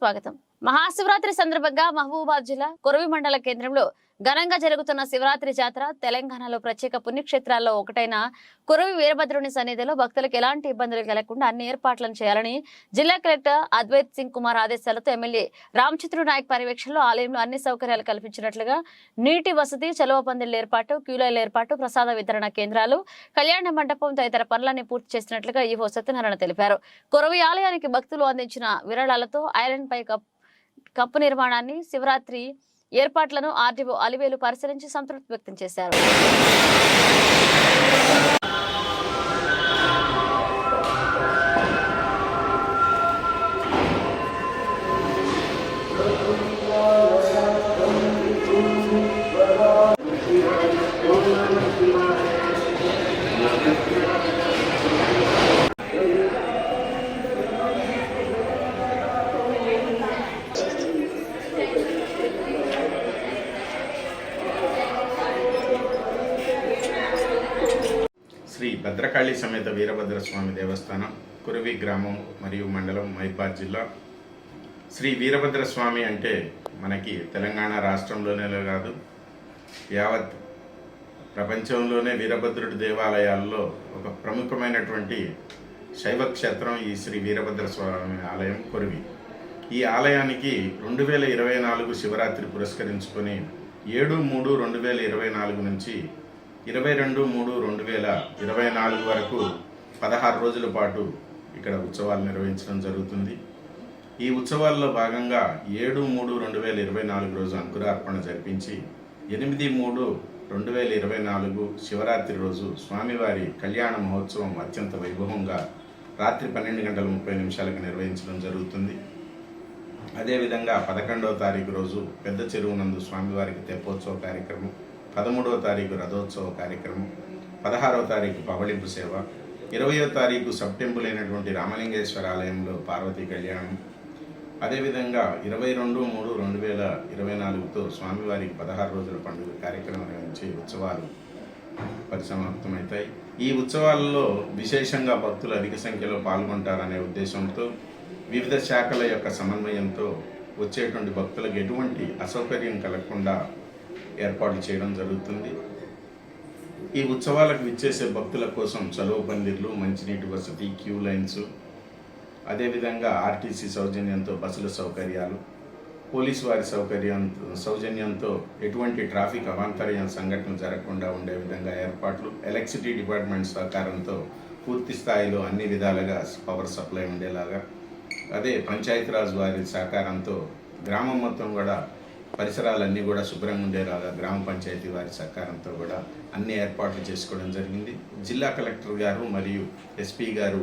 స్వాగతం. మహాశివరాత్రి సందర్భంగా మహబూబాద్ జిల్లా కొరవి మండల కేంద్రంలో ఘనంగా జరుగుతున్న శివరాత్రి జాతర తెలంగాణలో ప్రత్యేక పుణ్యక్షేత్రాల్లో ఒకటైన కొరవి వీరభద్రుని సన్నిధిలో భక్తులకు ఎలాంటి ఇబ్బందులు కలగకుండా అన్ని ఏర్పాట్లను చేయాలని జిల్లా కలెక్టర్ అద్వైత్ సింగ్ కుమార్ ఆదేశాలతో ఎమ్మెల్యే రామచంద్ర నాయక్ పర్యవేక్షణలో ఆలయంలో అన్ని సౌకర్యాలు కల్పించినట్లుగా నీటి వసతి చలువ పందిళ్ళ ఏర్పాటు క్యూలైల ఏర్పాటు ప్రసాద వితరణ కేంద్రాలు కళ్యాణ మండపం తదితర పనులన్నీ పూర్తి చేసినట్లుగా ఈవో సత్యనారాయణ తెలిపారు. కొరవి ఆలయానికి భక్తులు అందించిన విరాళాలతో ఐరన్ పై కప్ కప్పు నిర్మాణాన్ని శివరాత్రి ఏర్పాట్లను ఆర్డీఓ అలివేలు పరిశీలించి సంతృప్తి వ్యక్తం చేశారు. శ్రీ భద్రకాళి సమేత వీరభద్ర స్వామి దేవస్థానం కురవి గ్రామం మరియు మండలం మైబాద్ జిల్లా. శ్రీ వీరభద్ర స్వామి అంటే మనకి తెలంగాణ రాష్ట్రంలోనే కాదు యావత్ ప్రపంచంలోనే వీరభద్రుడి దేవాలయాల్లో ఒక ప్రముఖమైనటువంటి శైవ క్షేత్రం ఈ శ్రీ వీరభద్ర స్వామి ఆలయం కొరివి. ఈ ఆలయానికి రెండు వేల ఇరవై నాలుగు శివరాత్రి పురస్కరించుకొని ఏడు మూడు రెండు వేల ఇరవై నాలుగు నుంచి ఇరవై రెండు మూడు రెండు వేల ఇరవై నాలుగు వరకు పదహారు రోజుల పాటు ఇక్కడ ఉత్సవాలు నిర్వహించడం జరుగుతుంది. ఈ ఉత్సవాల్లో భాగంగా ఏడు మూడు రెండు వేల ఇరవై నాలుగు రోజు అంకురార్పణ జరిపించి ఎనిమిది మూడు రెండు వేల ఇరవై నాలుగు శివరాత్రి రోజు స్వామివారి కళ్యాణ మహోత్సవం అత్యంత వైభవంగా రాత్రి పన్నెండు గంటల ముప్పై నిమిషాలకు నిర్వహించడం జరుగుతుంది. అదేవిధంగా పదకొండవ తారీఖు రోజు పెద్ద చెరువునందు స్వామివారికి తెప్పోత్సవ కార్యక్రమం పదమూడవ తారీఖు రథోత్సవ కార్యక్రమం పదహారవ తారీఖు పవళింపు సేవ ఇరవయో తారీఖు సబ్ అయినటువంటి రామలింగేశ్వర ఆలయంలో పార్వతీ కళ్యాణం. అదేవిధంగా ఇరవై రెండు మూడు రెండు వేల ఇరవై నాలుగుతో స్వామివారికి పదహారు రోజుల పండుగ కార్యక్రమం నుంచి ఉత్సవాలు పరిసమాప్తమవుతాయి. ఈ ఉత్సవాలలో విశేషంగా భక్తులు అధిక సంఖ్యలో పాల్గొంటారనే ఉద్దేశంతో వివిధ శాఖల యొక్క సమన్వయంతో వచ్చేటువంటి భక్తులకు ఎటువంటి అసౌకర్యం కలగకుండా ఏర్పాట్లు చేయడం జరుగుతుంది. ఈ ఉత్సవాలకు విచ్చేసే భక్తుల కోసం చలువ పందిర్లు మంచినీటి వసతి క్యూ లైన్స్ అదేవిధంగా ఆర్టీసీ సౌజన్యంతో బస్సుల సౌకర్యాలు పోలీసు వారి సౌకర్యం సౌజన్యంతో ఎటువంటి ట్రాఫిక్ అవాంతర్యం సంఘటన జరగకుండా ఉండే విధంగా ఏర్పాట్లు ఎలక్ట్రిసిటీ డిపార్ట్మెంట్ సహకారంతో పూర్తి స్థాయిలో అన్ని విధాలుగా పవర్ సప్లై ఉండేలాగా అదే పంచాయతీరాజ్ వారి సహకారంతో గ్రామం మొత్తం కూడా పరిసరాలన్నీ కూడా శుభ్రంగా ఉండేలాగా గ్రామ పంచాయతీ వారి సహకారంతో కూడా అన్ని ఏర్పాట్లు చేసుకోవడం జరిగింది. జిల్లా కలెక్టర్ గారు మరియు ఎస్పీ గారు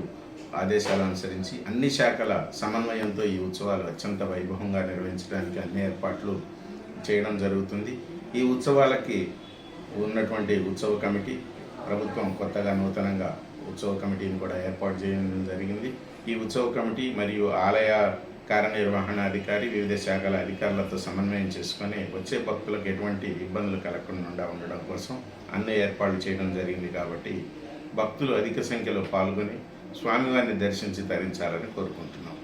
ఆదేశాలు అనుసరించి అన్ని శాఖల సమన్వయంతో ఈ ఉత్సవాలు అత్యంత వైభవంగా నిర్వహించడానికి అన్ని ఏర్పాట్లు చేయడం జరుగుతుంది. ఈ ఉత్సవాలకి ఉన్నటువంటి ఉత్సవ కమిటీ ప్రభుత్వం కొత్తగా నూతనంగా ఉత్సవ కమిటీని కూడా ఏర్పాటు చేయడం జరిగింది. ఈ ఉత్సవ కమిటీ మరియు ఆలయ కార్యనిర్వహణాధికారి వివిధ శాఖల అధికారులతో సమన్వయం చేసుకొని వచ్చే భక్తులకు ఎటువంటి ఇబ్బందులు కలగకుండా ఉండడం కోసం అన్ని ఏర్పాట్లు చేయడం జరిగింది కాబట్టి భక్తులు అధిక సంఖ్యలో పాల్గొని స్వామివారిని దర్శించి తరించాలని కోరుకుంటున్నాం.